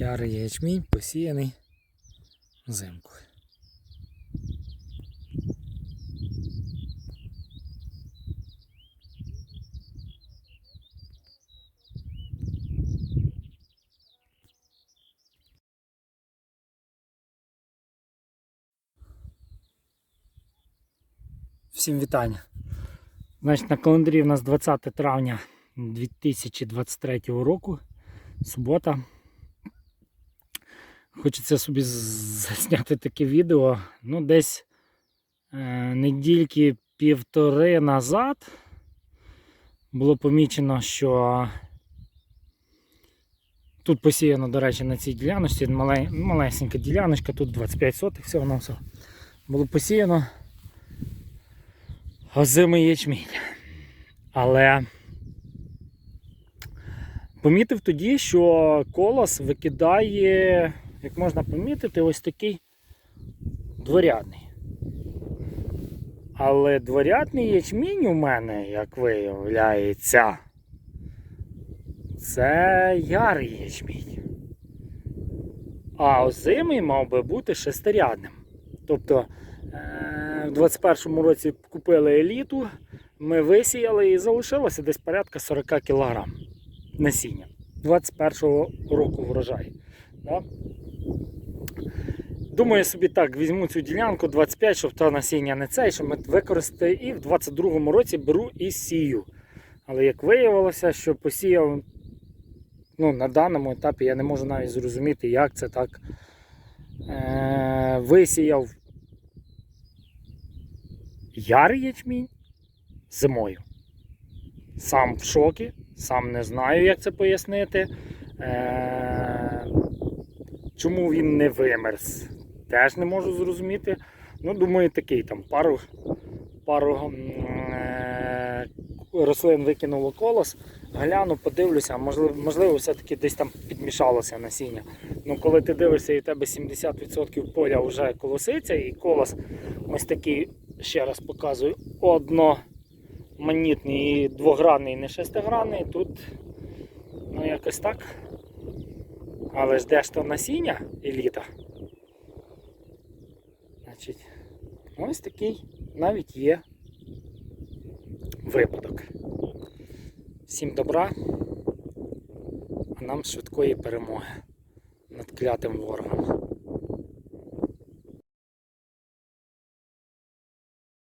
Ярий ячмінь посіяний взимку. Всім вітання. Значить, на календарі в нас 20 травня 2023 року, субота. Хочеться собі засняти таке відео. Ну, десь е, недільки півтори назад було помічено, що тут посіяно, до речі, на цій діляночці, мале- малесенька діляночка, тут 25 сотих всього на все. Було посіяно озимий ячмінь. Але помітив тоді, що колос викидає, як можна помітити, ось такий дворядний. Але дворядний ячмінь у мене, як виявляється, це ярий ячмінь. А озимий мав би бути шестирядним. Тобто е, в 21-му році купили еліту, ми висіяли і залишилося десь порядка 40 кг насіння. 21-го року врожай. Да? Думаю собі так, візьму цю ділянку 25, щоб то насіння не цей, щоб ми використати і в 22-му році беру і сію. Але як виявилося, що посіяв ну, на даному етапі я не можу навіть зрозуміти, як це так е- висіяв ярий ячмінь зимою. Сам в шокі, сам не знаю, як це пояснити. Е- чому він не вимерз, теж не можу зрозуміти. Ну, думаю, такий там пару, пару е- рослин викинуло колос. Гляну, подивлюся, можливо, можливо, все-таки десь там підмішалося насіння. Ну, коли ти дивишся, і у тебе 70% поля вже колоситься, і колос ось такий, ще раз показую, одноманітний і двогранний, не шестигранний. Тут ну якось так. Але ж де ж то насіння еліта? Значить, ось такий навіть є випадок. Всім добра, а нам швидкої перемоги над клятим ворогом.